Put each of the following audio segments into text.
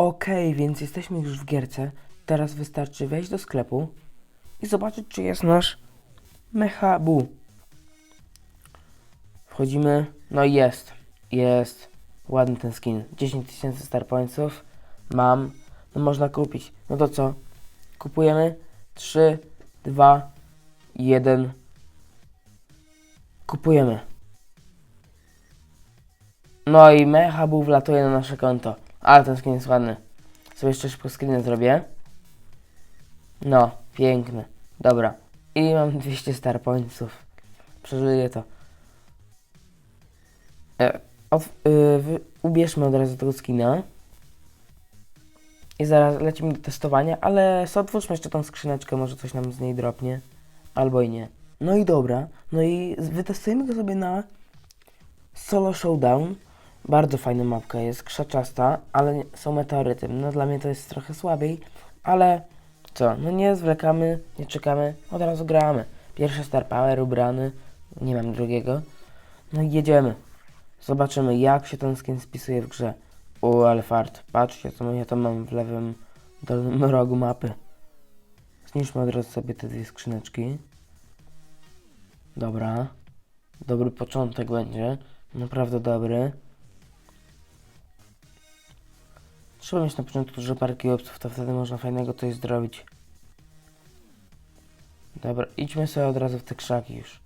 Okej, więc jesteśmy już w gierce. Teraz wystarczy wejść do sklepu i zobaczyć, czy jest nasz Mechabu. Wchodzimy. No jest. Jest. Ładny ten skin. 10 tysięcy star pointsów. Mam. No można kupić. No to co? Kupujemy. 3, 2, 1. Kupujemy. No i Mechabu wlatuje na nasze konto. Ale ten skin jest ładny. Sobie jeszcze szybko screeny zrobię. No, piękny. Dobra. I mam 200 star pointsów. Przeżyję to. E, od, y, ubierzmy od razu tego skina. I zaraz lecimy do testowania, ale otwórzmy jeszcze tą skrzyneczkę, może coś nam z niej dropnie. Albo i nie. No i dobra. No i wytestujemy go sobie na Solo Showdown. Bardzo fajna mapka jest, krzaczasta, ale są meteoryty. No dla mnie to jest trochę słabiej, ale co, no nie zwlekamy, nie czekamy, od razu gramy. Pierwszy Star Power ubrany, nie mam drugiego. No i jedziemy. Zobaczymy jak się ten skin spisuje w grze. O, ale fart. Patrzcie, co ja tam mam w lewym dolnym rogu mapy. Zniszczmy od razu sobie te dwie skrzyneczki. Dobra. Dobry początek będzie. Naprawdę dobry. Trzeba mieć na początku dużo parki obców, to wtedy można fajnego coś zrobić. Dobra, idźmy sobie od razu w te krzaki już.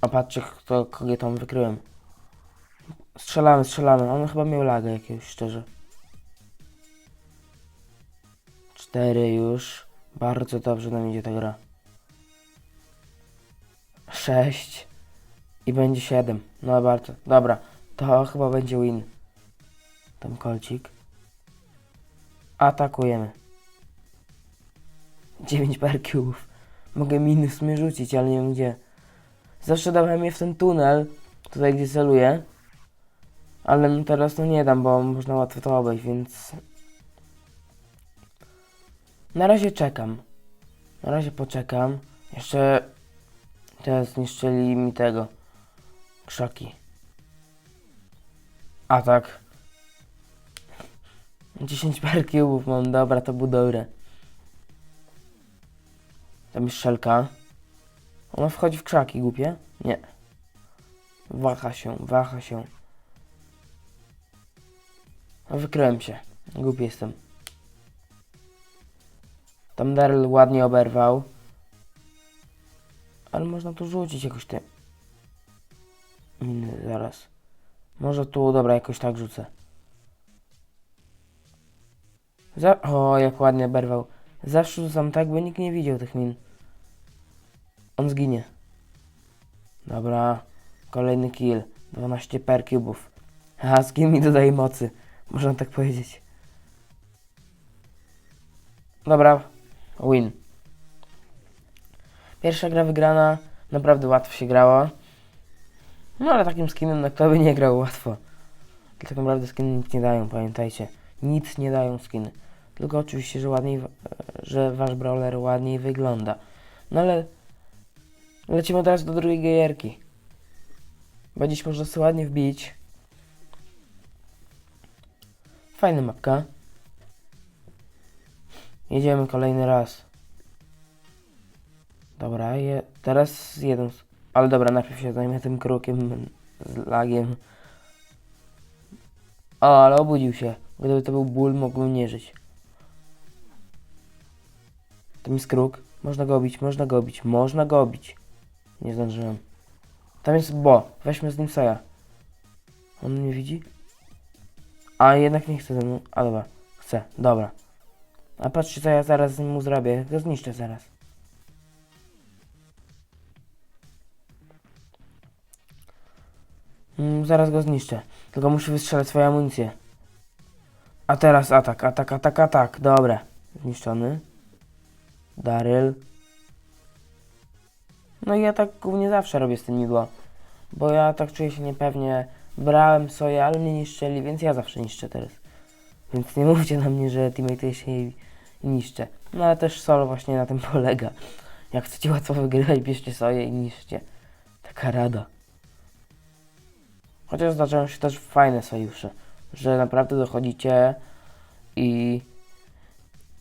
A patrzcie, kto, kogo tam wykryłem. Strzelamy, strzelamy. On chyba miał lagę jakiegoś, szczerze. Cztery już. Bardzo dobrze nam idzie ta gra. Sześć. I będzie siedem. No bardzo. Dobra. To chyba będzie win. Tam kolcik. Atakujemy. 9 parkiów. Mogę miny w sumie rzucić, ale nie wiem gdzie. Zawsze dałem je w ten tunel, tutaj gdzie celuję. Ale no teraz no nie dam, bo można łatwo to obejść, więc... Na razie czekam. Na razie poczekam. Jeszcze... Teraz zniszczyli mi tego. Krzaki. Atak. 10 par cubów mam, dobra, to było dobre. Tam jest szelka. Ona wchodzi w krzaki, głupie? Nie. Waha się, waha się. No, wykryłem się. Głupi jestem. Tam Daryl ładnie oberwał. Ale można tu rzucić jakoś te miny zaraz. Może tu, dobra, jakoś tak rzucę. Za o, jak ładnie oberwał. Zawsze rzucam tak, by nikt nie widział tych min. On zginie. Dobra, kolejny kill. 12 per cubów. A skin mi dodaje mocy. Można tak powiedzieć. Dobra, win. Pierwsza gra wygrana. Naprawdę łatwo się grało. No ale takim skinem, na kto by nie grał łatwo. Tak naprawdę skiny nic nie dają, pamiętajcie. Nic nie dają skiny. Tylko oczywiście, że ładniej, że wasz brawler ładniej wygląda. No ale lecimy teraz do drugiej gierki. Będziesz można sobie ładnie wbić. Fajna mapka. Jedziemy kolejny raz. Dobra, je, teraz jeden. Ale dobra, najpierw się zajmę tym krukiem z lagiem. O, ale obudził się. Gdyby to był ból, mógłbym nie żyć. Tam jest kruk. Można go bić, można go bić, można go bić. Nie zdążyłem. Tam jest Bo. Weźmy z nim soja. On mnie widzi? A jednak nie chce ze mną. A dobra. Chce. Dobra. A patrzcie co ja zaraz mu zrobię. Go zniszczę zaraz. Mm, zaraz go zniszczę. Tylko muszę wystrzelać swoją amunicję. A teraz atak, atak, atak, atak. Dobra. Zniszczony. Daryl. No i ja tak głównie zawsze robię z tym midło. Bo ja tak czuję się niepewnie. Brałem soję, ale mnie niszczyli, więc ja zawsze niszczę teraz. Więc nie mówcie na mnie, że teammate się niszczę. No ale też solo właśnie na tym polega. Jak chcecie łatwo wygrywać, bierzcie soję i niszcie. Taka rada. Chociaż zdarzają się też fajne sojusze, że naprawdę dochodzicie i,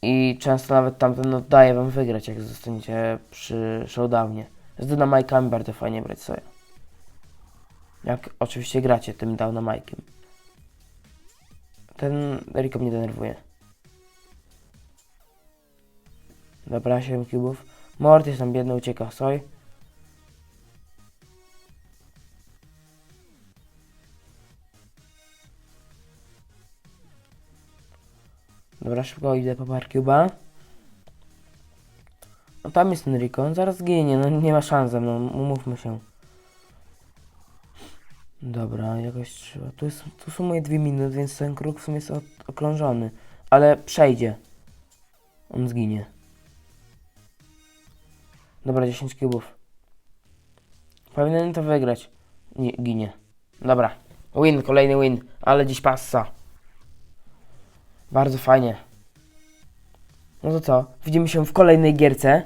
i często nawet tamten oddaje wam wygrać, jak zostaniecie przy showdownie. Z dynamajkami bardzo fajnie brać soja. Jak oczywiście gracie tym dynamajkiem. Ten Rico mnie denerwuje. Dobra, 7 kubów. Mortis tam biedny ucieka, soj. Dobra, szybko idę po Parcuba. No tam jest ten Rico, on zaraz ginie, no nie ma szans ze mną, umówmy się. Dobra, jakoś trzeba. Tu, jest, tu są moje dwie minuty, więc ten kruk w sumie jest okrążony. Ale przejdzie. On zginie. Dobra, 10 kubów. Powinienem to wygrać. Nie, ginie. Dobra. Win, kolejny win. Ale dziś passa. Bardzo fajnie. No to co? Widzimy się w kolejnej gierce.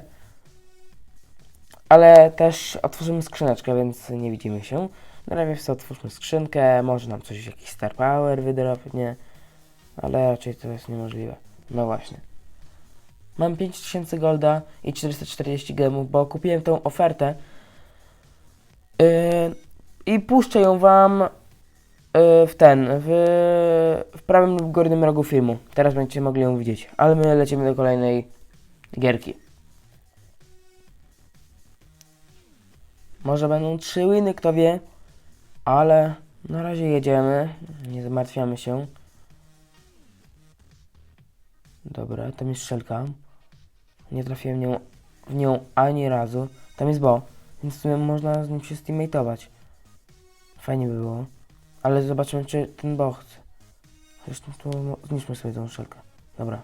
Ale też otworzymy skrzyneczkę, więc nie widzimy się. Na razie sobie otwórzmy skrzynkę. Może nam coś, jakiś Star Power wydropnie. Ale raczej to jest niemożliwe. No właśnie. Mam 5000 golda i 440 gemów, bo kupiłem tą ofertę. Yy, I puszczę ją wam w ten, w, w prawym lub górnym rogu filmu. Teraz będziecie mogli ją widzieć. Ale my lecimy do kolejnej gierki. Może będą trzy winy, kto wie. Ale na razie jedziemy. Nie zamartwiamy się. Dobra, tam jest szelka. Nie trafiłem nią, w nią ani razu. Tam jest Bo, więc w sumie można z nim się steammateować. Fajnie by było. Ale zobaczymy, czy ten Bo chce. Zresztą tu no, zniszczmy sobie tą szelkę. Dobra.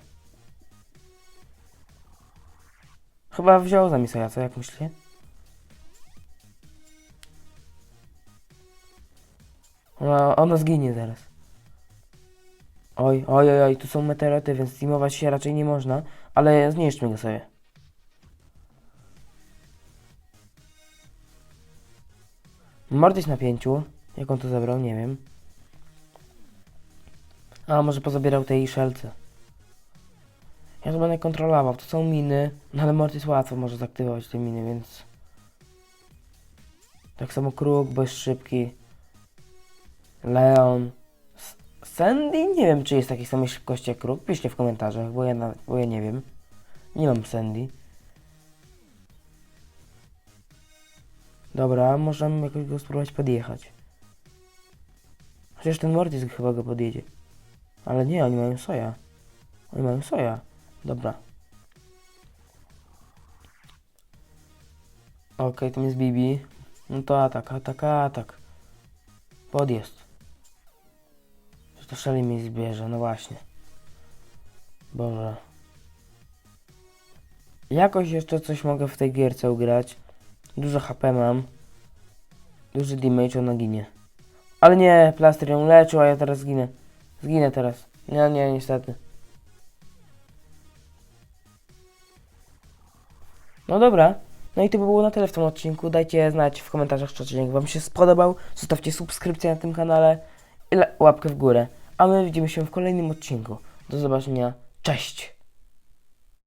Chyba wziął za Misaja, co jak myślicie? Ona, ona zginie zaraz. Oj, oj, oj, tu są meteoryty, więc steamować się raczej nie można, ale zniszczmy go sobie. Mordys na pięciu. Jak on to zabrał, nie wiem. A, może pozabierał tej szelce. Ja to będę kontrolował, to są miny, no ale Mortis łatwo może zaktywować te miny, więc... Tak samo Kruk, bo jest szybki. Leon. Sandy? Nie wiem, czy jest takiej samej szybkości jak Kruk. Piszcie w komentarzach, bo ja, nawet, bo ja nie wiem. Nie mam Sandy. Dobra, możemy jakoś go spróbować podjechać. Chociaż ten Mortis chyba go podjedzie. Ale nie, oni mają soja. Oni mają soja. Dobra. Okej, tam jest Bibi. No to atak, atak, atak. Podjazd. To szali mi zbierze, no właśnie. Boże. Jakoś jeszcze coś mogę w tej gierce ugrać. Dużo HP mam. Duży damage, ona ginie. Ale nie, plaster ją leczył, a ja teraz zginę. Zginę teraz. Nie, nie, niestety. No dobra. No i to by było na tyle w tym odcinku. Dajcie znać w komentarzach, czy odcinek Wam się spodobał. Zostawcie subskrypcję na tym kanale i łapkę w górę. A my widzimy się w kolejnym odcinku. Do zobaczenia. Cześć!